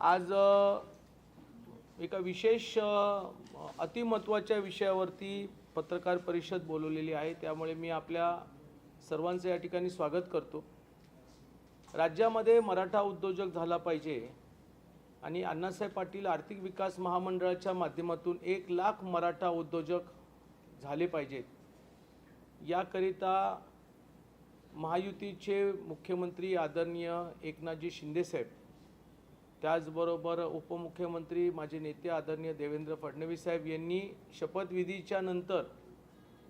आज एका विशेष अ, अतिमहत्त्वाच्या विषयावरती पत्रकार परिषद बोलवलेली आहे. त्यामुळे मी आपल्या सर्वांचं या ठिकाणी स्वागत करतो. राज्यामध्ये मराठा उद्योजक झाला पाहिजे आणि अण्णासाहेब पाटील आर्थिक विकास महामंडळाच्या माध्यमातून एक लाख मराठा उद्योजक झाले पाहिजेत. याकरिता महायुतीचे मुख्यमंत्री आदरणीय एकनाथजी शिंदेसाहेब त्याचबरोबर उपमुख्यमंत्री माझे नेते आदरणीय देवेंद्र फडणवीस साहेब यांनी शपथविधीच्या नंतर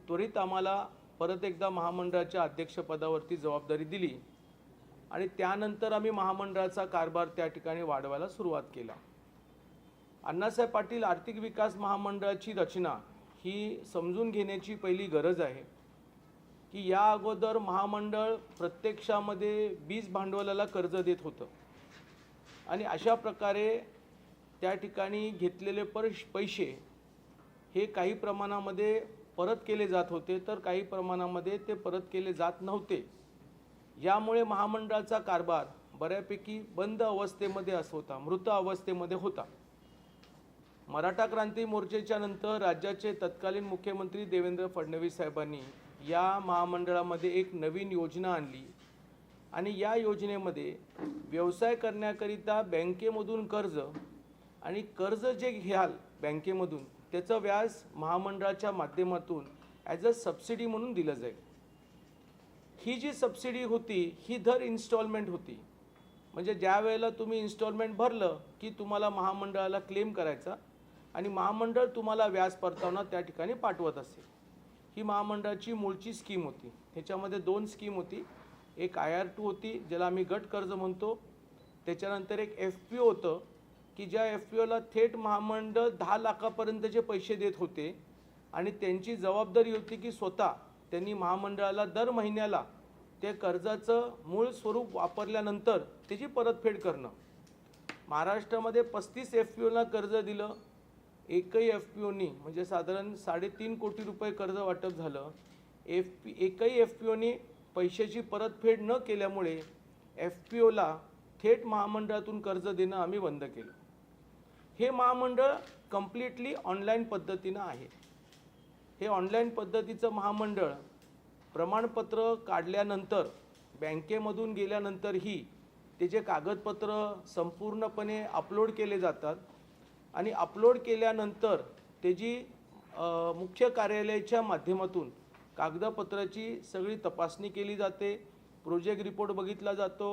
त्वरित आम्हाला परत एकदा महामंडळाच्या अध्यक्षपदावरती जबाबदारी दिली. आणि त्यानंतर आम्ही महामंडळाचा कारभार त्या ठिकाणी वाढवायला सुरुवात केला. अण्णासाहेब पाटील आर्थिक विकास महामंडळाची रचना ही समजून घेण्याची पहिली गरज आहे की या अगोदर महामंडळ प्रत्यक्षामध्ये बीज भांडवलाला कर्ज देत होतं. आणि अशा प्रकारे त्या ठिकाणी घेतलेले परश पैसे हे काही प्रमाणामध्ये परत केले जात होते तर काही प्रमाणामध्ये ते परत केले जात नव्हते. यामुळे महामंडळाचा कारभार बऱ्यापैकी बंद अवस्थेमध्ये अस होता मृत अवस्थेमध्ये होता. मराठा क्रांती मोर्चेच्या नंतर राज्याचे तत्कालीन मुख्यमंत्री देवेंद्र फडणवीस साहेबांनी या महामंडळामध्ये एक नवीन योजना आणली. आणि या योजनेमध्ये व्यवसाय करण्याकरिता बँकेमधून कर्ज आणि कर्ज जे घ्याल बँकेमधून त्याचं व्याज महामंडळाच्या माध्यमातून ॲज अ सबसिडी म्हणून दिलं जाईल. ही जी सबसिडी होती ही दर इन्स्टॉलमेंट होती. म्हणजे ज्या वेळेला तुम्ही इन्स्टॉलमेंट भरलं की तुम्हाला महामंडळाला क्लेम करायचा आणि महामंडळ तुम्हाला व्याज परतावना त्या ठिकाणी पाठवत असेल. ही महामंडळाची मूळची स्कीम होती. ह्याच्यामध्ये दोन स्कीम होती. एक आय आर टू होती ज्याला आम्ही गट कर्ज म्हणतो. त्याच्यानंतर एक एफ पी ओ होतं की ज्या एफ पी ओला थेट महामंडळ दहा लाखापर्यंतचे पैसे देत होते आणि त्यांची जबाबदारी होती की स्वतः त्यांनी महामंडळाला दर महिन्याला ते कर्जाचं मूळ स्वरूप वापरल्यानंतर त्याची परतफेड करणं. महाराष्ट्रामध्ये पस्तीस एफ पी ओला कर्ज दिलं. एकही एफ पी ओनी म्हणजे साधारण साडेतीन कोटी रुपये कर्ज वाटप झालं. एफ पी एकही एफ पी ओनी पैशाची परतफेड न केल्यामुळे एफ पी ओला थेट महामंडळातून कर्ज देणं आम्ही बंद केलं. हे महामंडळ कम्प्लिटली ऑनलाईन पद्धतीनं आहे. हे ऑनलाईन पद्धतीचं महामंडळ प्रमाणपत्र काढल्यानंतर बँकेमधून गेल्यानंतरही त्याचे कागदपत्र संपूर्णपणे अपलोड केले जातात आणि अपलोड केल्यानंतर त्याची मुख्य कार्यालयाच्या माध्यमातून कागदपत्राची सगळी तपासणी केली जाते प्रोजेक्ट रिपोर्ट बघितला जातो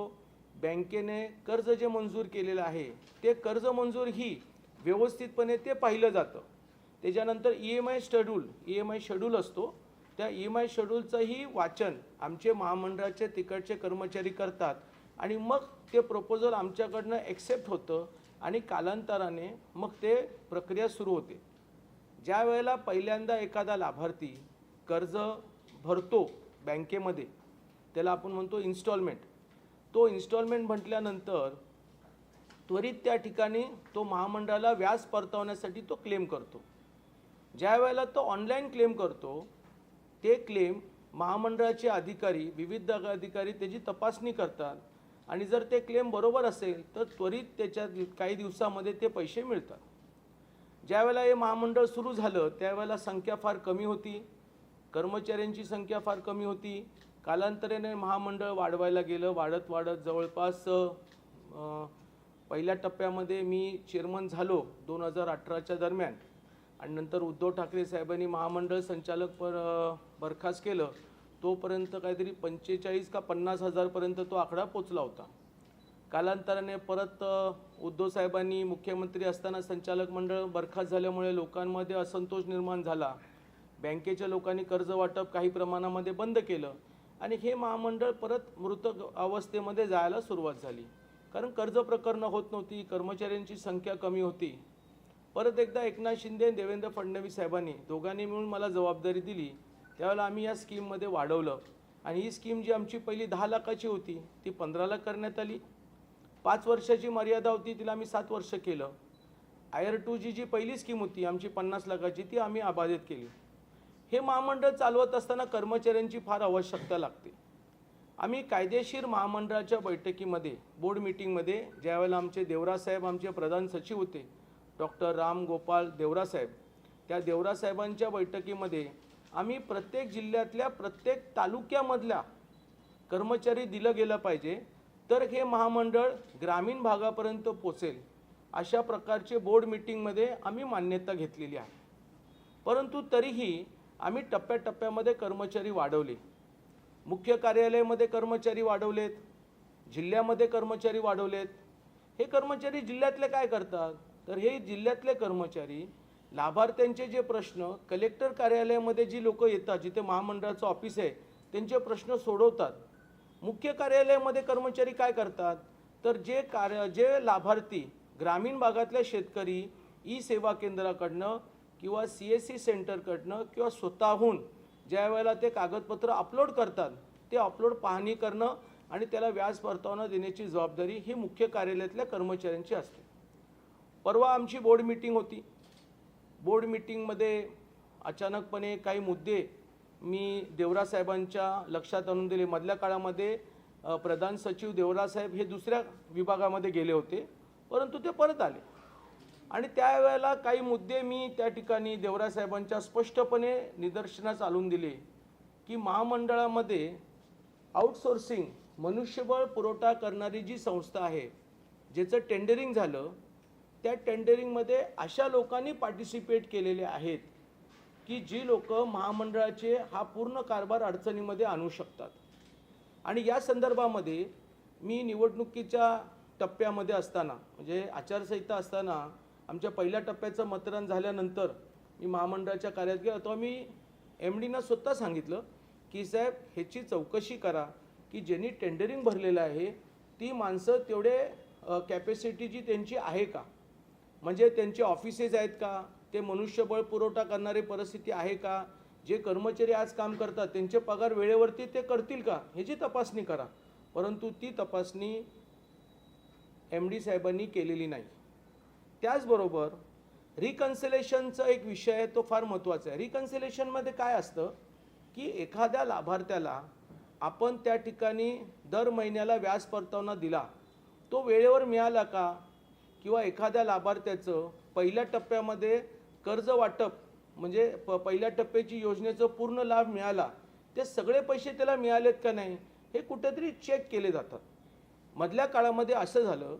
बँकेने कर्ज जे मंजूर केलेलं आहे ते कर्ज मंजूर ही व्यवस्थितपणे ते पाहिलं जातं. त्याच्यानंतर E M I schedule E M I schedule असतो. त्या ई एम आय शेड्यूलचंही वाचन आमचे महामंडळाचे तिकडचे कर्मचारी करतात आणि मग ते प्रपोजल आमच्याकडनं ॲक्सेप्ट होतं आणि कालांतराने मग ते प्रक्रिया सुरू होते. ज्या वेळेला पहिल्यांदा एखादा लाभार्थी कर्ज भरतो बँकेमध्ये त्याला आपण म्हणतो इन्स्टॉलमेंट तो इन्स्टॉलमेंट म्हटल्यानंतर त्वरित त्या ठिकाणी तो महामंडळाला व्याज परतावण्यासाठी तो क्लेम करतो. ज्या वेळेला तो ऑनलाईन क्लेम करतो ते क्लेम महामंडळाचे अधिकारी विविध अधिकारी त्याची तपासणी करतात आणि जर ते क्लेम बरोबर असेल तर त्वरित त्याच्या काही दिवसामध्ये ते पैसे मिळतात. ज्यावेळेला हे महामंडळ सुरू झालं त्यावेळेला संख्या फार कमी होती. कर्मचाऱ्यांची संख्या फार कमी होती. कालांतराने महामंडळ वाढवायला गेलं. वाढत वाढत जवळपास पहिल्या टप्प्यामध्ये मी चेअरमन झालो दोन हजार अठराच्या दरम्यान. आणि नंतर उद्धव ठाकरे साहेबांनी महामंडळ संचालक पर बरखास्त केलं. तोपर्यंत काहीतरी पंचेचाळीस का पन्नास हजारपर्यंत तो आकडा पोचला होता. कालांतराने परत उद्धव साहेबांनी मुख्यमंत्री असताना संचालक मंडळ बरखास्त झाल्यामुळे लोकांमध्ये असंतोष निर्माण झाला. बँकेच्या लोकांनी कर्ज वाटप काही प्रमाणामध्ये बंद केलं आणि हे महामंडळ परत मृत अवस्थेमध्ये जायला सुरुवात झाली. कारण कर्ज प्रकरणं होत नव्हती कर्मचाऱ्यांची संख्या कमी होती. परत एकदा एकनाथ शिंदे देवेंद्र फडणवीस साहेबांनी दोघांनी मिळून मला जबाबदारी दिली. त्यावेळेला आम्ही या स्कीममध्ये वाढवलं आणि ही स्कीम जी आमची पहिली दहा लाखाची होती ती पंधरा लाख करण्यात आली. पाच वर्षाची मर्यादा होती तिला आम्ही सात वर्ष केलं. I R two G G पहिली स्कीम होती आमची पन्नास लाखाची ती आम्ही अबाधित केली. हे महामंडळ चालवत असताना कर्मचाऱ्यांची फार आवश्यकता लागते. आम्ही कायदेशीर महामंडळाच्या बैठकीमध्ये बोर्ड मिटिंगमध्ये ज्यावेळेला आमचे देवरासाहेब आमचे प्रधान सचिव होते डॉक्टर राम गोपाल देवरासाहेब त्या देवरासाहेबांच्या बैठकीमध्ये आम्ही प्रत्येक जिल्ह्यातल्या प्रत्येक तालुक्यामधल्या कर्मचारी दिलं गेलं पाहिजे तर हे महामंडळ ग्रामीण भागापर्यंत पोचेल अशा प्रकारचे बोर्ड मिटिंगमध्ये आम्ही मान्यता घेतलेली आहे. परंतु तरीही आम्ही टप्प्याटप्प्यामध्ये कर्मचारी वाढवले. मुख्य कार्यालयामध्ये कर्मचारी वाढवलेत. जिल्ह्यामध्ये कर्मचारी वाढवलेत. हे कर्मचारी जिल्ह्यातले काय करतात? तर हे जिल्ह्यातले कर्मचारी लाभार्थ्यांचे जे प्रश्न कलेक्टर कार्यालयामध्ये जी लोक येतात जिथे महामंडळाचं ऑफिस आहे त्यांचे प्रश्न सोडवतात. मुख्य कार्यालयामध्ये कर्मचारी काय करतात? तर जे कार्य जे लाभार्थी ग्रामीण भागातल्या शेतकरी ई सेवा केंद्राकडनं किंवा सी एस सी सेंटरकडनं किंवा स्वतःहून ज्या वेळेला ते कागदपत्र अपलोड करतात ते अपलोड पाहणी करणं आणि त्याला व्याज परतावा देण्याची जबाबदारी ही मुख्य कार्यालयातल्या कर्मचाऱ्यांची असते. परवा आमची बोर्ड मिटिंग होती. बोर्ड मिटिंगमध्ये अचानकपणे काही मुद्दे मी देवरासाहेबांच्या लक्षात आणून दिले. मधल्या काळामध्ये प्रधान सचिव देवरासाहेब हे दुसऱ्या विभागामध्ये गेले होते परंतु ते परत आले. आणि त्यावेळेला काही मुद्दे मी त्या ठिकाणी देवरा साहेबांच्या स्पष्टपणे निदर्शनास आणून दिले की महामंडळामध्ये आउटसोर्सिंग मनुष्यबळ पुरवठा करणारी जी संस्था आहे ज्याचं टेंडरिंग झालं त्या टेंडरिंगमध्ये अशा लोकांनी पार्टिसिपेट केलेले आहेत की जी लोक महामंडळाचे हा पूर्ण कारभार अडचणीमध्ये आणू शकतात. आणि या संदर्भामध्ये मी निवडणुकीच्या टप्प्यामध्ये असताना म्हणजे आचारसंहिता असताना आमच्या पहिल्या टप्प्याचं मतदान झाल्यानंतर मी महामंडळाच्या कार्यात गेलो. तेव्हा मी एम डीना स्वतः सांगितलं की साहेब ह्याची चौकशी करा की ज्यांनी टेंडरिंग भरलेलं आहे ती माणसं तेवढे कॅपॅसिटी जी त्यांची आहे का? म्हणजे त्यांचे ऑफिसेस आहेत का? ते मनुष्यबळ पुरवठा करणारी परिस्थिती आहे का? जे कर्मचारी आज काम करतात त्यांचे पगार वेळेवरती ते करतील का? ह्याची तपासणी करा. परंतु ती तपासणी एम डी साहेबांनी केलेली नाही. त्याचबरोबर रिकन्सिलेशनचा एक विषय आहे तो फार महत्त्वाचा आहे. रिकन्सिलेशनमध्ये काय असतं की एखाद्या लाभार्थ्याला आपण त्या ठिकाणी दर महिन्याला व्याज परतावा दिला तो वेळेवर मिळाला का? किंवा एखाद्या लाभार्थ्याचं पहिल्या टप्प्यामध्ये कर्ज वाटप म्हणजे प पहिल्या टप्प्याची योजनेचं पूर्ण लाभ मिळाला ते सगळे पैसे त्याला मिळालेत का नाही हे कुठेतरी चेक केले जातात. मधल्या काळामध्ये असं झालं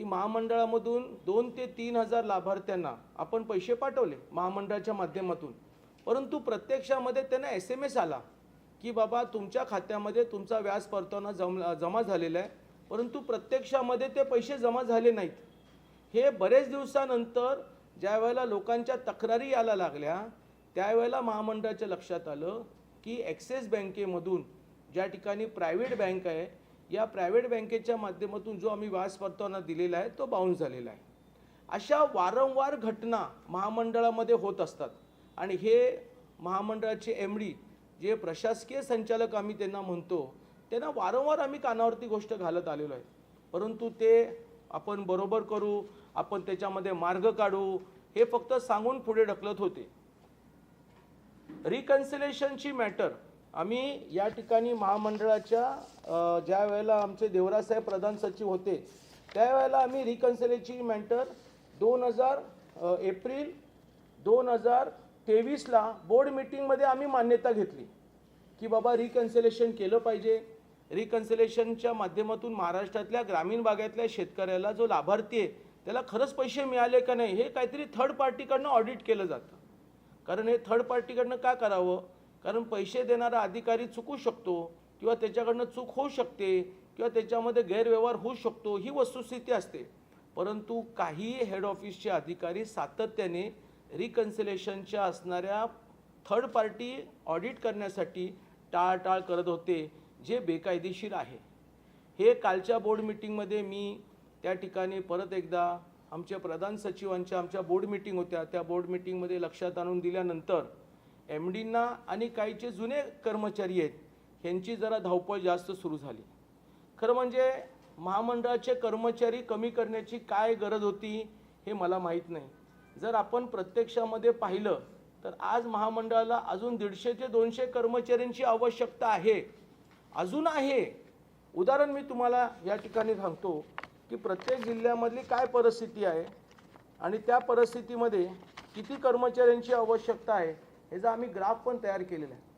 की महामंडळामधून दोन ते तीन हजार लाभार्थ्यांना आपण पैसे पाठवले महामंडळाच्या माध्यमातून. परंतु प्रत्यक्षामध्ये त्यांना एस एम एस आला की बाबा तुमच्या खात्यामध्ये तुमचा व्याज परतावा जम जमा झालेला आहे. परंतु प्रत्यक्षामध्ये ते पैसे जमा झाले नाहीत. हे बरेच दिवसानंतर ज्या वेळेला लोकांच्या तक्रारी यायला लागल्या त्यावेळेला महामंडळाच्या लक्षात आलं की ॲक्सिस बँकेमधून ज्या ठिकाणी प्रायव्हेट बँक आहे या प्रायव्हेट बँकेच्या माध्यमातून जो आम्ही व्याज परतावाना दिलेला आहे तो बाउन्स झालेला आहे. अशा वारंवार घटना महामंडळामध्ये होत असतात. आणि हे महामंडळाचे एम डी जे प्रशासकीय संचालक आम्ही त्यांना म्हणतो त्यांना वारंवार आम्ही कानावरती गोष्ट घालत आलेलो आहे. परंतु ते आपण बरोबर करू आपण त्याच्यामध्ये मार्ग काढू हे फक्त सांगून पुढे ढकलत होते. रिकन्सिलेशनची मॅटर आम्ही या ठिकाणी महामंडळाच्या ज्या वेळेला आमचे देवरासाहेब प्रधान सचिव होते त्यावेळेला आम्ही रिकन्सिलेशनची मेंटर दोन हजार एप्रिल दोन हजार तेवीसला बोर्ड मिटिंगमध्ये आम्ही मान्यता घेतली की बाबा रिकन्सिलेशन केलं पाहिजे. रिकन्सिलेशनच्या माध्यमातून महाराष्ट्रातल्या ग्रामीण भागातल्या शेतकऱ्याला जो लाभार्थी आहे त्याला खरंच पैसे मिळाले का नाही हे काहीतरी थर्ड पार्टीकडनं ऑडिट केलं जातं. कारण हे थर्ड पार्टीकडनं का करावं? कारण पैसे देणारा अधिकारी चुकू शकतो किंवा त्याच्याकडनं चूक होऊ शकते किंवा त्याच्यामध्ये गैरव्यवहार होऊ शकतो ही वस्तुस्थिती असते. परंतु काही हेड ऑफिसचे अधिकारी सातत्याने रिकन्सिलेशनच्या असणाऱ्या थर्ड पार्टी ऑडिट करण्यासाठी टाळटाळ करत होते जे बेकायदेशीर आहे. हे कालच्या बोर्ड मिटिंगमध्ये मी त्या ठिकाणी परत एकदा आमच्या प्रधान सचिवांच्या आमच्या बोर्ड मिटिंग होत्या. त्या बोर्ड मिटिंगमध्ये लक्षात आणून दिल्यानंतर एम डींना आणि काहीचे जुने कर्मचारी आहेत ह्यांची जरा धावपळ जास्त सुरू झाली. खरं म्हणजे महामंडळाचे कर्मचारी कमी करण्याची काय गरज होती हे मला माहीत नाही. जर आपण प्रत्यक्षामध्ये पाहिलं तर आज महामंडळाला अजून दीडशे ते दोनशे कर्मचाऱ्यांची आवश्यकता आहे. अजून आहे. उदाहरण मी तुम्हाला या ठिकाणी सांगतो की प्रत्येक जिल्ह्यामधली काय परिस्थिती आहे आणि त्या परिस्थितीमध्ये किती कर्मचाऱ्यांची आवश्यकता आहे ह्याचा आम्ही ग्राफ पण तयार केलेला आहे.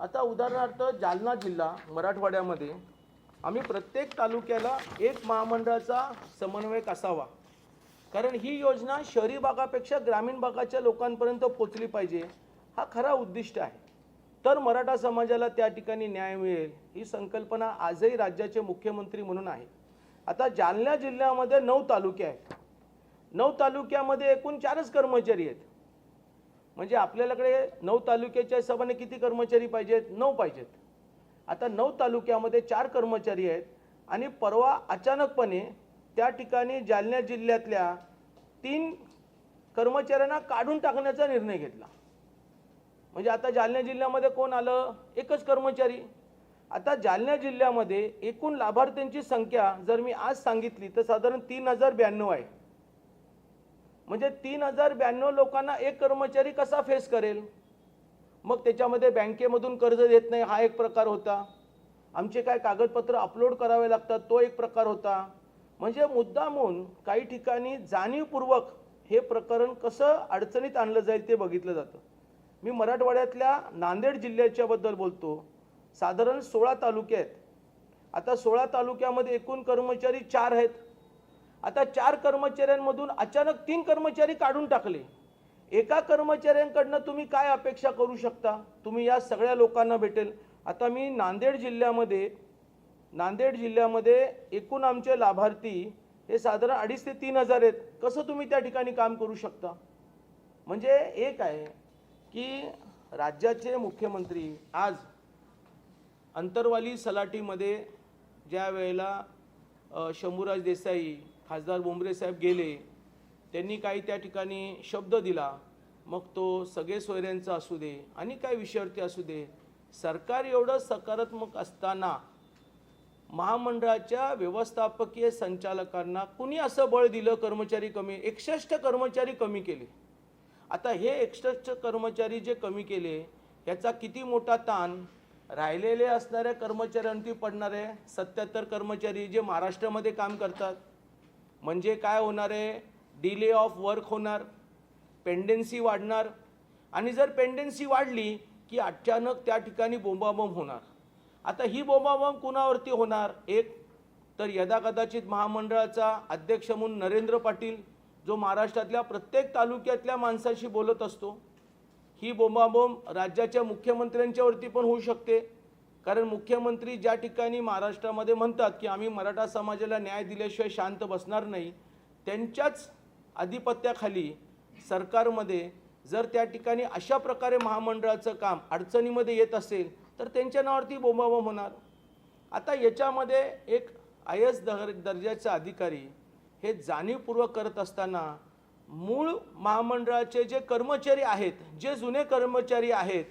आता उदाहरणार्थ जालना जिल्हा मराठवाड्यामध्ये आम्ही प्रत्येक तालुक्याला एक महामंडळाचा समन्वयक असावा. कारण ही योजना शहरी भागापेक्षा ग्रामीण भागाच्या लोकांपर्यंत पोचली पाहिजे हा खरा उद्दिष्ट आहे. तर मराठा समाजाला त्या ठिकाणी न्याय मिळेल ही संकल्पना आजही राज्याचे मुख्यमंत्री म्हणून आहे. आता जालना जिल्ह्यामध्ये नऊ तालुके आहेत. नऊ तालुक्यामध्ये एकूण चारच कर्मचारी आहेत. म्हणजे आपल्याकडे नऊ तालुक्याच्या हिशोबाने किती कर्मचारी पाहिजेत? नऊ पाहिजेत. आता नऊ तालुक्यामध्ये चार कर्मचारी आहेत आणि परवा अचानकपणे त्या ठिकाणी जालना जिल्ह्यातल्या तीन कर्मचाऱ्यांना काढून टाकण्याचा निर्णय घेतला. म्हणजे आता जालना जिल्ह्यामध्ये कोण आलं? एकच कर्मचारी. आता जालना जिल्ह्यामध्ये एकूण लाभार्थ्यांची संख्या जर मी आज सांगितली तर साधारण तीन हजार ब्याण्णव आहे. म्हणजे तीन हजार ब्याण्णव लोकांना एक कर्मचारी कसा फेस करेल? मग त्याच्यामध्ये बँकेमधून कर्ज देत नाही हा एक प्रकार होता. आमचे काय कागदपत्र अपलोड करावे लागतात तो एक प्रकार होता. म्हणजे मुद्दामून काही ठिकाणी जाणीवपूर्वक हे प्रकरण कसं अडचणीत आणलं जाईल ते बघितलं जातं. मी मराठवाड्यातल्या नांदेड जिल्ह्याच्याबद्दल बोलतो. साधारण सोळा तालुके आहेत. आता सोळा तालुक्यामध्ये एकूण कर्मचारी चार आहेत. आता चार कर्मचाऱ्यांमधून अचानक तीन कर्मचारी काढून टाकले. एका कर्मचाऱ्यांकडनं तुम्ही काय अपेक्षा करू शकता? तुम्ही या सगळ्या लोकांना भेटेल. आता मी नांदेड जिल्ह्यामध्ये नांदेड जिल्ह्यामध्ये एकूण आमचे लाभार्थी हे साधारण अडीच ते तीन हजार आहेत. कसं तुम्ही त्या ठिकाणी काम करू शकता? म्हणजे एक आहे की राज्याचे मुख्यमंत्री आज अंतरवाली सलाटीमध्ये ज्या वेळेला शंभूराज देसाई खासदार बोंबरे साहेब गेले त्यांनी काही त्या ठिकाणी शब्द दिला. मग तो सगळे सोयऱ्यांचा असू दे आणि काय विषयावरती असू दे. सरकार एवढं सकारात्मक असताना महामंडळाच्या व्यवस्थापकीय संचालकांना कुणी असं बळ दिलं कर्मचारी कमी एकसष्ट कर्मचारी कमी केले? आता हे एकसष्ट कर्मचारी जे कमी केले याचा किती मोठा ताण? राहिलेले असणाऱ्या कर्मचाऱ्यांवरती पडणारे सत्याहत्तर कर्मचारी जे महाराष्ट्रामध्ये काम करतात. म्हणजे काय होणार आहे? डिले ऑफ वर्क होणार पेंडेन्सी वाढणार. आणि जर पेंडेन्सी वाढली की अचानक त्या ठिकाणी बोंबाबोंब होणार. आता ही बोंबाबोंब कुणावरती होणार? एक तर यदा कदाचित महामंडळाचा अध्यक्ष म्हणून नरेंद्र पाटील जो महाराष्ट्रातल्या प्रत्येक तालुक्यातल्या माणसाशी बोलत असतो. ही बोंबाबोंब राज्याच्या मुख्यमंत्र्यांच्यावरती पण होऊ शकते. कारण मुख्यमंत्री ज्या ठिकाणी महाराष्ट्रामध्ये म्हणतात की आम्ही मराठा समाजाला न्याय दिल्याशिवाय शांत बसणार नाही त्यांच्याच आधिपत्याखाली सरकारमध्ये जर त्या ठिकाणी अशा प्रकारे महामंडळाचं काम अडचणीमध्ये येत असेल तर त्यांच्या नावावरती बोंबाबोंब होणार. आता याच्यामध्ये एक आय एस दर दर्जाचा अधिकारी हे जाणीवपूर्वक करत असताना मूळ महामंडळाचे जे कर्मचारी आहेत जे जुने कर्मचारी आहेत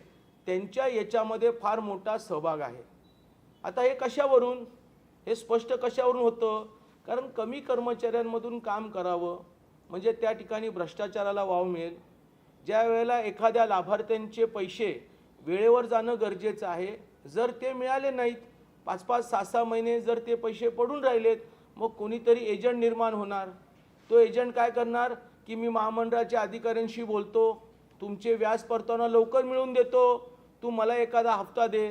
त्यांच्या याच्यामध्ये फार मोठा सहभाग आहे. आता हे कशावरून? हे स्पष्ट कशावरून होतं? कारण कमी कर्मचाऱ्यांमधून काम करावं म्हणजे त्या ठिकाणी भ्रष्टाचाराला वाव मिळेल. ज्या वेळेला एखाद्या लाभार्थ्यांचे पैसे वेळेवर जाणं गरजेचं आहे जर ते मिळाले नाहीत पाच पाच सहा सहा महिने जर ते पैसे पडून राहिलेत मग कोणीतरी एजंट निर्माण होणार. तो एजंट काय करणार? की मी महामंडळाच्या अधिकाऱ्यांशी बोलतो तुमचे व्याज परताना लवकर मिळवून देतो तू मला एखादा हप्ता दे.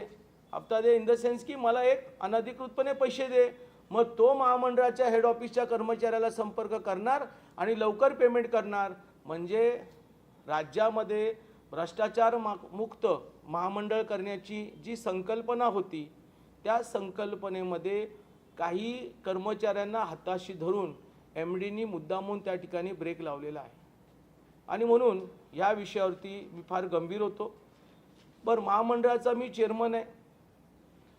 हप्ता दे इन द सेन्स की मला एक अनधिकृतपणे पैसे दे. मग तो महामंडळाच्या हेड ऑफिसच्या कर्मचाऱ्याला संपर्क करणार आणि लवकर पेमेंट करणार. म्हणजे राज्यामध्ये भ्रष्टाचार मा मुक्त महामंडळ करण्याची जी संकल्पना होती त्या संकल्पनेमध्ये काही कर्मचाऱ्यांना हाताशी धरून एम डीनी मुद्दामून त्या ठिकाणी ब्रेक लावलेला आहे. आणि म्हणून या विषयावरती मी फार गंभीर होतो. बरं महामंडळाचा मी चेअरमन आहे.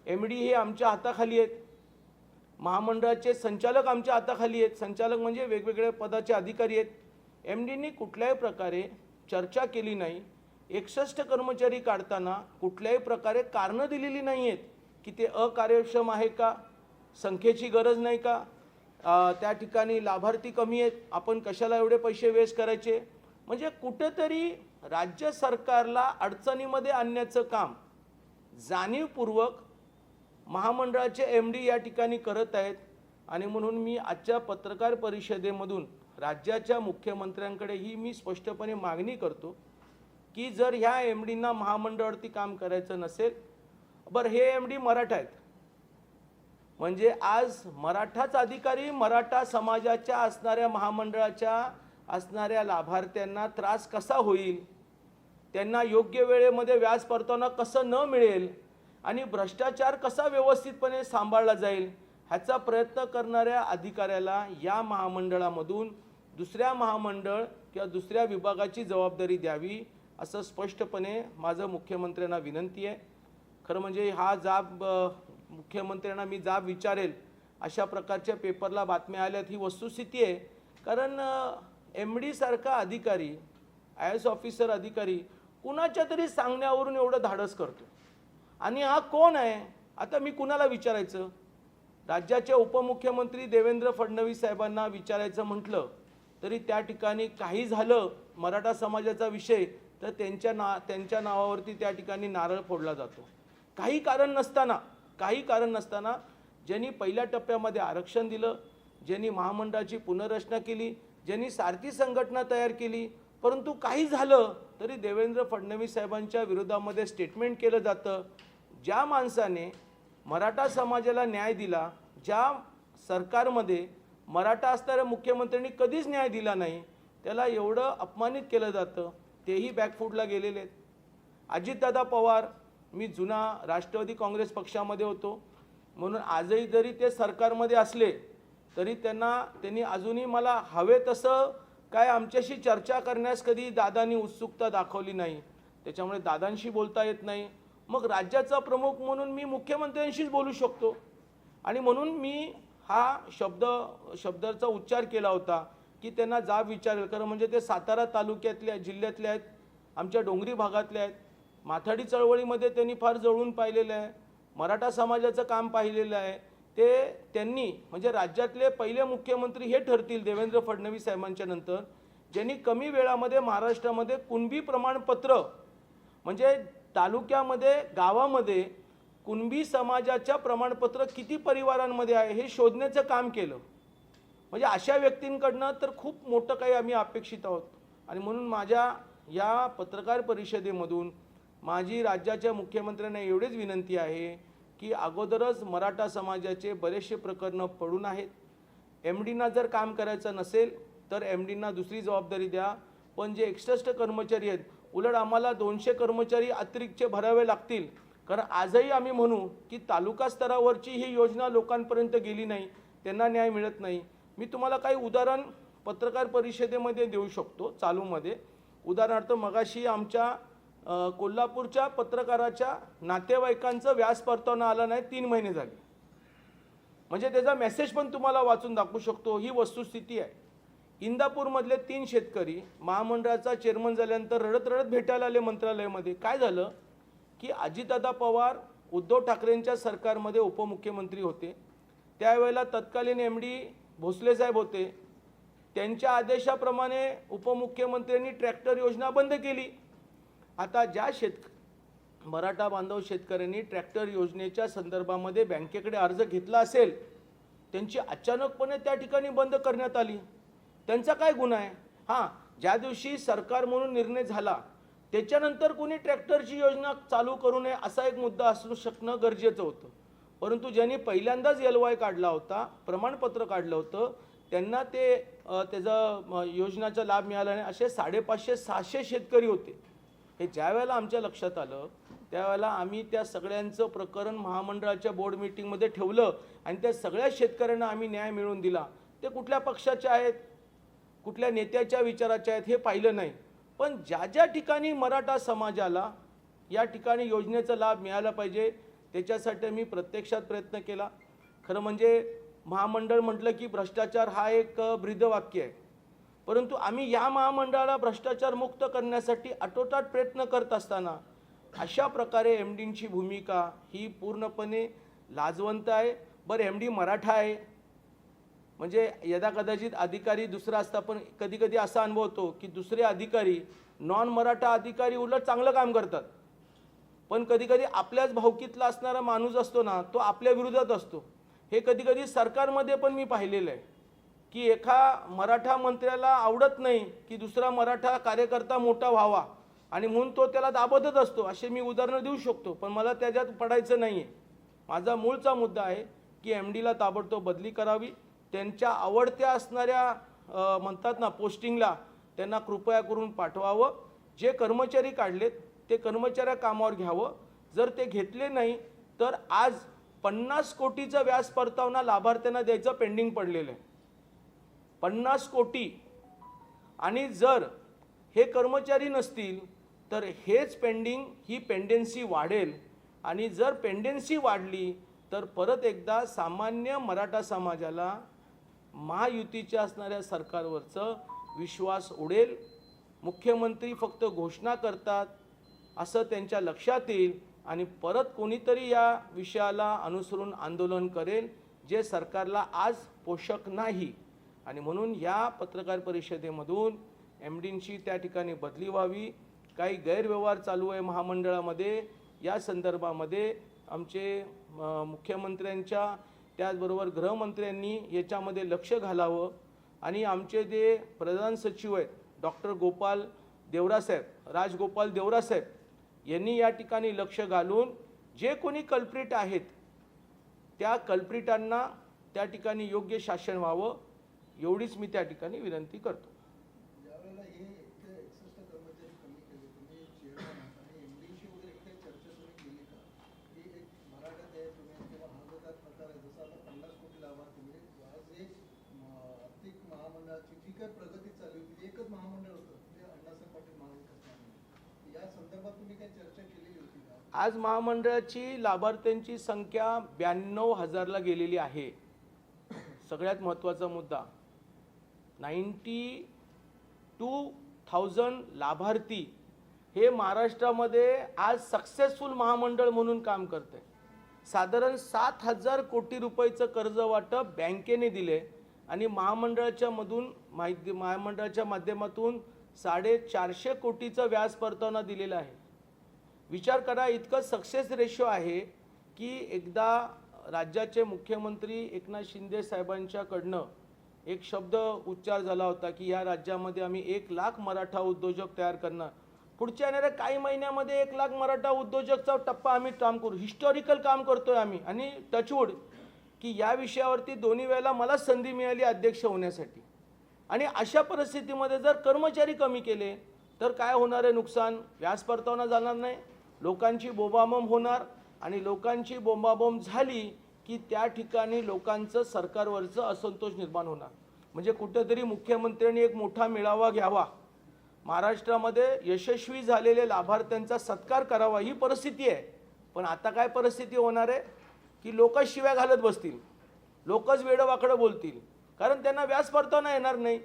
एम डी हे आमच्या हाताखाली आहेत. महामंडळाचे संचालक आमच्या हाताखाली आहेत. संचालक म्हणजे वेगवेगळ्या पदाचे अधिकारी आहेत. एम डीनी कुठल्याही प्रकारे चर्चा केली नाही. एकसष्ट कर्मचारी काढताना कुठल्याही प्रकारे कारणं दिलेली नाही आहेत की ते अकार्यक्षम आहे का? संख्येची गरज नाही का? त्या ठिकाणी लाभार्थी कमी आहेत. आपण कशाला एवढे पैसे वेस्ट करायचे? म्हणजे कुठेतरी राज्य सरकारला अडचणीमध्ये आणण्याचं काम जाणीवपूर्वक महामंडळाचे एम डी या ठिकाणी करत आहेत. आणि म्हणून मी आजच्या पत्रकार परिषदेमधून राज्याच्या मुख्यमंत्र्यांकडे ही मी स्पष्टपणे मागणी करतो की जर ह्या एम डींना महामंडळावरती काम करायचं नसेल बरं हे एम डी मराठा आहेत. म्हणजे आज मराठाच अधिकारी मराठा समाजाच्या असणाऱ्या महामंडळाच्या असणाऱ्या लाभार्थ्यांना त्रास कसा होईल? त्यांना योग्य वेळेमध्ये व्याज परताना कसं न मिळेल? आणि भ्रष्टाचार कसा व्यवस्थितपणे सांभाळला जाईल? ह्याचा प्रयत्न करणाऱ्या अधिकाऱ्याला या महामंडळामधून दुसऱ्या महामंडळ किंवा दुसऱ्या विभागाची जबाबदारी द्यावी असं स्पष्टपणे माझं मुख्यमंत्र्यांना विनंती आहे. खरं म्हणजे हा जाब मुख्यमंत्र्यांना मी जाब विचारेल अशा प्रकारच्या पेपरला बातम्या आल्यात. ही वस्तुस्थिती आहे. कारण एम डीसारखा अधिकारी आय एस ऑफिसर अधिकारी कुणाच्या तरी सांगण्यावरून एवढं धाडस करतो. आणि हा कोण आहे? आता मी कुणाला विचारायचं? राज्याचे उपमुख्यमंत्री देवेंद्र फडणवीस साहेबांना विचारायचं म्हटलं तरी त्या ठिकाणी काही झालं मराठा समाजाचा विषय तर त्यांच्या ना त्यांच्या नावावरती त्या ठिकाणी नारळ फोडला जातो. काही कारण नसताना काही कारण नसताना ज्यांनी पहिल्या टप्प्यामध्ये आरक्षण दिलं ज्यांनी महामंडळाची पुनर्रचना केली ज्यांनी सारथी संघटना तयार केली परंतु काही झालं तरी देवेंद्र फडणवीस साहेबांच्या विरोधामध्ये स्टेटमेंट केलं जातं. ज्या माणसाने मराठा समाजाला न्याय दिला ज्या सरकारमध्ये मराठा असणाऱ्या मुख्यमंत्र्यांनी कधीच न्याय दिला नाही त्याला एवढं अपमानित केलं जातं तेही बॅकफूटला गेलेले आहेत. अजितदादा पवार मी जुना राष्ट्रवादी काँग्रेस पक्षामध्ये होतो. म्हणून आजही जरी ते सरकारमध्ये असले तरी त्यांना त्यांनी अजूनही मला हवे तसं काय आमच्याशी चर्चा करण्यास कधी दादांनी उत्सुकता दाखवली नाही. त्याच्यामुळे दादांशी बोलता येत नाही. मग राज्याचा प्रमुख म्हणून मी मुख्यमंत्र्यांशीच बोलू शकतो. आणि म्हणून मी हा शब्द शब्दाचा उच्चार केला होता की त्यांना जाब विचारेल. कारण म्हणजे ते सातारा तालुक्यातल्या जिल्ह्यातले आहेत. आमच्या डोंगरी भागातले आहेत. माथाडी चळवळीमध्ये त्यांनी फार जवळून पाहिलेलं आहे. मराठा समाजाचं काम पाहिलेलं आहे. ते त्यांनी म्हणजे राज्यातले पहिले मुख्यमंत्री हे ठरतील देवेंद्र फडणवीस साहेबांच्या नंतर ज्यांनी कमी वेळामध्ये महाराष्ट्रामध्ये कुणबी प्रमाणपत्र म्हणजे तालुक्यामध्ये गावामध्ये कुणबी समाजाच्या प्रमाणपत्र किती परिवारांमध्ये आहे हे शोधण्याचं काम केलं. म्हणजे अशा व्यक्तींकडनं तर खूप मोठं काही आम्ही अपेक्षित आहोत. आणि म्हणून माझ्या या पत्रकार परिषदेमधून माझी राज्याच्या मुख्यमंत्र्यांना एवढीच विनंती आहे की अगोदरच मराठा समाजाचे बरेचसे प्रकरणं पडून आहेत. एम डीना जर काम करायचं नसेल तर एम डींना दुसरी जबाबदारी द्या. पण जे एकसष्ट कर्मचारी आहेत उलट आम्हाला दोनशे कर्मचारी अतिरिक्तचे भरावे लागतील. कारण आजही आम्ही म्हणू की तालुका स्तरावरची ही योजना लोकांपर्यंत गेली नाही त्यांना न्याय मिळत नाही. मी तुम्हाला काही उदाहरण पत्रकार परिषदेमध्ये देऊ शकतो चालूमध्ये. उदाहरणार्थ मगाशी आमच्या कोल्हापूरच्या पत्रकाराच्या नातेवाईकांचं व्यास परतवणं आलं नाही तीन महिने झाले. म्हणजे त्याचा मेसेज पण तुम्हाला वाचून दाखवू शकतो ही वस्तुस्थिती आहे. इंदापूरमधले तीन शेतकरी महामंडळाचा चेअरमन झाल्यानंतर रडत रडत भेटायला आले मंत्रालयामध्ये. काय झालं? की अजितदादा पवार उद्धव ठाकरेंच्या सरकारमध्ये उपमुख्यमंत्री होते. त्यावेळेला तत्कालीन एम डी भोसलेसाहेब होते. त्यांच्या आदेशाप्रमाणे उपमुख्यमंत्र्यांनी ट्रॅक्टर योजना बंद केली. आता ज्या शेतक मराठा बांधव शेतकऱ्यांनी ट्रॅक्टर योजनेच्या संदर्भामध्ये बँकेकडे अर्ज घेतला असेल त्यांची अचानकपणे त्या ठिकाणी बंद करण्यात आली. त्यांचा काय गुन्हा आहे? हां ज्या दिवशी सरकार म्हणून निर्णय झाला त्याच्यानंतर कोणी ट्रॅक्टरची योजना चालू करू नये असा एक मुद्दा असू शकणं गरजेचं होतं. परंतु ज्यांनी पहिल्यांदाच एल वाय काढला होता प्रमाणपत्र काढलं होतं त्यांना ते त्याचा योजनाचा लाभ मिळाला नाही असे साडेपाचशे सहाशे शेतकरी होते. हे ज्यावेळेला आमच्या लक्षात आलं त्यावेळेला आम्ही त्या सगळ्यांचं प्रकरण महामंडळाच्या बोर्ड मिटिंगमध्ये ठेवलं आणि त्या सगळ्या शेतकऱ्यांना आम्ही न्याय मिळवून दिला. ते कुठल्या पक्षाचे आहेत? कुठल्या नेत्याच्या विचाराचे आहेत? हे पाहिलं नाही. पण ज्या ज्या ठिकाणी मराठा समाजाला या ठिकाणी योजनेचा लाभ मिळाला पाहिजे त्याच्यासाठी मी प्रत्यक्षात प्रयत्न केला. खरं म्हणजे महामंडळ म्हटलं की भ्रष्टाचार हा एक अ, ब्रीदवाक्य आहे. परंतु आम्ही या महामंडळाला भ्रष्टाचार मुक्त करण्यासाठी आटोटाट प्रयत्न करत असताना अशा प्रकारे एम डींची भूमिका ही पूर्णपणे लाजवंत आहे. बरं एम डी मराठा आहे. म्हणजे यदा कदाचित अधिकारी दुसरा असता पण कधीकधी असा अनुभवतो की दुसरे अधिकारी नॉन मराठा अधिकारी उलट चांगलं काम करतात. पण कधीकधी आपल्याच भावकीतला असणारा माणूस असतो ना तो आपल्या विरोधात असतो. हे कधीकधी सरकारमध्ये पण मी पाहिलेलं आहे. की एका मराठा मंत्र्याला आवडत नाही की दुसरा मराठा कार्यकर्ता मोठा व्हावा. आणि म्हणून तो त्याला दाबतच असतो. असे मी उदाहरणं देऊ शकतो पण मला त्याच्यात पडायचं नाही आहे माझा मूळचा मुद्दा आहे की एम डीला ताबडतोब बदली करावी. त्यांच्या आवडत्या असणाऱ्या म्हणतात ना पोस्टिंगला त्यांना कृपया करून पाठवावं. जे कर्मचारी काढलेत ते कर्मचाऱ्या कामावर घ्यावं. जर ते घेतले नाही तर आज पन्नास कोटीचं व्याज परतावना लाभार्थ्यांना द्यायचं पेंडिंग पडलेलं आहे. पन्नास कोटी. आणि जर हे कर्मचारी नसतील तर हेच पेंडिंग ही पेंडेन्सी वाढेल. आणि जर पेंडेन्सी वाढली तर परत एकदा सामान्य मराठा समाजाला महायुतीच्या असणाऱ्या सरकारवरचं विश्वास उडेल. मुख्यमंत्री फक्त घोषणा करतात असं त्यांच्या लक्षात येईल. आणि परत कोणीतरी या विषयाला अनुसरून आंदोलन करेल जे सरकारला आज पोषक नाही. आणि म्हणून या पत्रकार परिषदेमधून एम डींची त्या ठिकाणी बदली व्हावी. काही गैरव्यवहार चालू आहे महामंडळामध्ये. या संदर्भामध्ये आमचे मुख्यमंत्र्यांच्या त्याचबरोबर गृहमंत्र्यांनी याच्यामध्ये लक्ष घालावं. आणि आमचे जे प्रधान सचिव आहेत डॉक्टर गोपाल देवरासाहेब राजगोपाल देवरासाहेब यांनी या ठिकाणी लक्ष घालून जे कोणी कल्प्रिट आहेत त्या कल्प्रिटांना त्या ठिकाणी योग्य शासन व्हावं. एवढीच मी त्या ठिकाणी विनंती करतो. म्हणजे म्हणजे आज महामंडळाची लाभार्थ्यांची संख्या ब्याण्णव हजारला गेलेली आहे. सगळ्यात महत्त्वाचा मुद्दा. नाईंटी टू थाउजंड लाभार्थी हे महाराष्ट्रामध्ये आज सक्सेसफुल महामंडळ म्हणून काम करते साधारण सात हजार कोटी रुपयाचं कर्ज वाटप बँकेने दिले आणि महामंडळाच्या मधून माहिती महामंडळाच्या माध्यमातून साडेचारशे कोटीचं व्याज परतावना दिलेलं आहे. विचार करा इतकं सक्सेस रेशो आहे की एकदा राज्याचे मुख्यमंत्री एकनाथ शिंदे साहेबांच्याकडनं एक शब्द उच्चार झाला होता की या राज्यामध्ये आम्ही एक लाख मराठा उद्योजक तयार करणार. पुढच्या येणाऱ्या काही महिन्यामध्ये एक लाख मराठा उद्योजकचा टप्पा आम्ही काम करू. हिस्टॉरिकल काम करतोय आम्ही. आणि टचवूड की या विषयावरती दोन्ही वेळेला मला संधी मिळाली अध्यक्ष होण्यासाठी. आणि अशा परिस्थितीमध्ये जर कर्मचारी कमी केले तर काय होणार आहे नुकसान? व्याज परतावना जाणार नाही. लोकांची बोंबाबोंब होणार. आणि लोकांची बोंबाबोंब झाली की त्या ठिकाणी लोकांचं सरकारवरचं असंतोष निर्माण होणार. म्हणजे कुठेतरी मुख्यमंत्र्यांनी एक मोठा मेळावा घ्यावा. महाराष्ट्रामध्ये यशस्वी झालेले लाभार्थ्यांचा सत्कार करावा ही परिस्थिती आहे. पण आता काय परिस्थिती होणार आहे? की लोक शिव्या घालत बसतील. लोकच वेडवाकडं बोलतील. कारण त्यांना व्याज परतावना येणार नाही.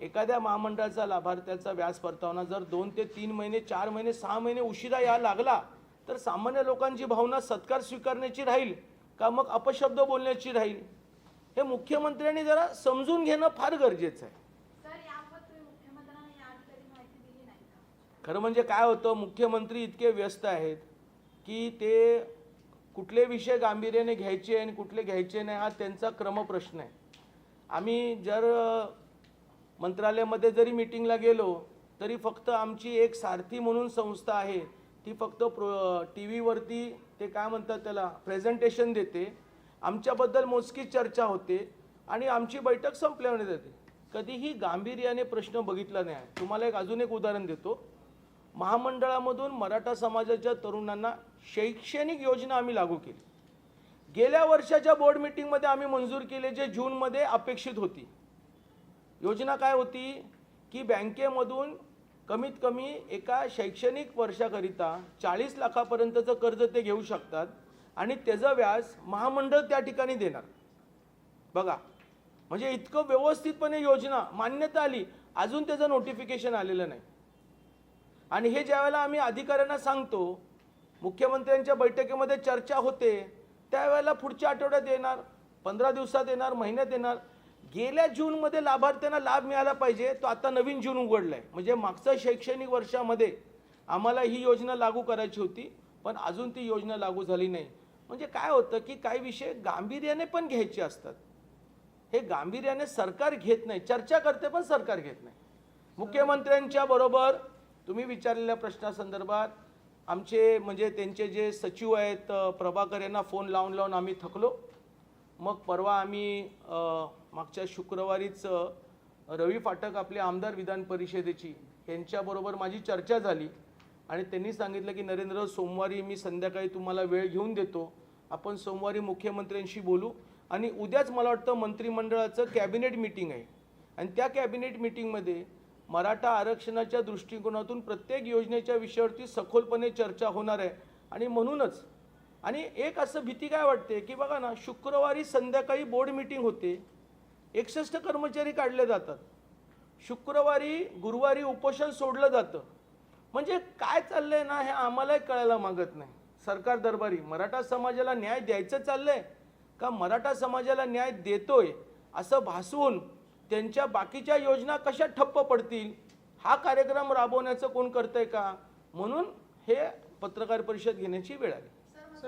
एखाद्या महामंडळाचा लाभार्थ्याचा व्याज परतावना जर दोन ते तीन महिने चार महिने सहा महिने उशिरा या लागला तर सामान्य लोकांची भावना सत्कार स्वीकारण्याची राहील. का मग अपशब्द बोलण्याची राहील? हे मुख्यमंत्र्यांनी जरा समजून घेणं फार गरजेचं आहे. खरं म्हणजे काय होतं मुख्यमंत्री इतके व्यस्त आहेत की ते कुठले विषय गांभीर्याने घ्यायचे आणि कुठले घ्यायचे नाही हा त्यांचा क्रमप्रश्न आहे. आम्ही जर मंत्रालयामध्ये जरी मिटिंगला गेलो तरी फक्त आमची एक सारथी म्हणून संस्था आहे ती फक्त प्रो टी व्हीवरती ते काय म्हणतात त्याला? प्रेझेंटेशन देते. आमच्याबद्दल मोजकी चर्चा होते आणि आमची बैठक संपल्यावर जाते. कधीही गांभीर्याने प्रश्न बघितला नाही आहे. तुम्हाला एक अजून एक उदाहरण देतो. महामंडळामधून मराठा समाजाच्या तरुणांना शैक्षणिक योजना आम्ही लागू केली. गेल्या वर्षाच्या बोर्ड मिटिंगमध्ये आम्ही मंजूर केले जे जूनमध्ये अपेक्षित होती. योजना काय होती? की बँकेमधून कमीत कमी एका शैक्षणिक वर्षाकरिता चाळीस लाखापर्यंतचं कर्ज ते घेऊ शकतात आणि त्याचं व्याज महामंडळ त्या ठिकाणी देणार. बघा म्हणजे इतकं व्यवस्थितपणे योजना मान्यता आली अजून त्याचं नोटिफिकेशन आलेलं नाही. आणि हे ज्यावेळेला आम्ही अधिकाऱ्यांना सांगतो मुख्यमंत्र्यांच्या बैठकीमध्ये चर्चा होते त्यावेळेला पुढच्या आठवड्यात येणार पंधरा दिवसात येणार महिन्यात येणार गेल्या जूनमध्ये लाभार्थ्यांना लाभ मिळाला पाहिजे तो आता नवीन जून उघडला आहे म्हणजे मागच्या शैक्षणिक वर्षामध्ये आम्हाला ही योजना लागू करायची होती पण अजून ती योजना लागू झाली नाही. म्हणजे काय होतं की काही विषय गांभीर्याने पण घ्यायचे असतात. हे गांभीर्याने सरकार घेत नाही चर्चा करते पण सरकार घेत नाही. मुख्यमंत्र्यांच्या बरोबर तुम्ही विचारलेल्या प्रश्नासंदर्भात आमचे म्हणजे त्यांचे जे सचिव आहेत प्रभाकर यांना फोन लावून लावून आम्ही थकलो. मग परवा आम्ही मागच्या शुक्रवारीच रवी फाटक आपले आमदार विधान परिषदेची यांच्याबरोबर माझी चर्चा झाली. आणि त्यांनी सांगितलं की नरेंद्र सोमवारी मी संध्याकाळी तुम्हाला वेळ घेऊन देतो. आपण सोमवारी मुख्यमंत्र्यांशी बोलू. आणि उद्याच मला वाटतं मंत्रिमंडळाचं कॅबिनेट मिटिंग आहे. आणि त्या कॅबिनेट मिटिंगमध्ये मराठा आरक्षणाच्या दृष्टिकोनातून प्रत्येक योजनेच्या विषयावरती सखोलपणे चर्चा होणार आहे. आणि म्हणूनच आणि एक असं भीती काय वाटते की बघा ना शुक्रवारी संध्याकाळी बोर्ड मिटिंग होते. एकसष्ट कर्मचारी काढले जातात. शुक्रवारी गुरुवारी उपोषण सोडलं जातं. म्हणजे काय चाललंय ना हे आम्हालाही कळायला मागत नाही. सरकार दरबारी मराठा समाजाला न्याय द्यायचं चाललंय का मराठा समाजाला न्याय देतोय असं भासवून त्यांच्या बाकीच्या योजना कशा ठप्प पडतील? हा कार्यक्रम राबवण्याचं कोण करतंय का? म्हणून हे पत्रकार परिषद घेण्याची वेळ आली.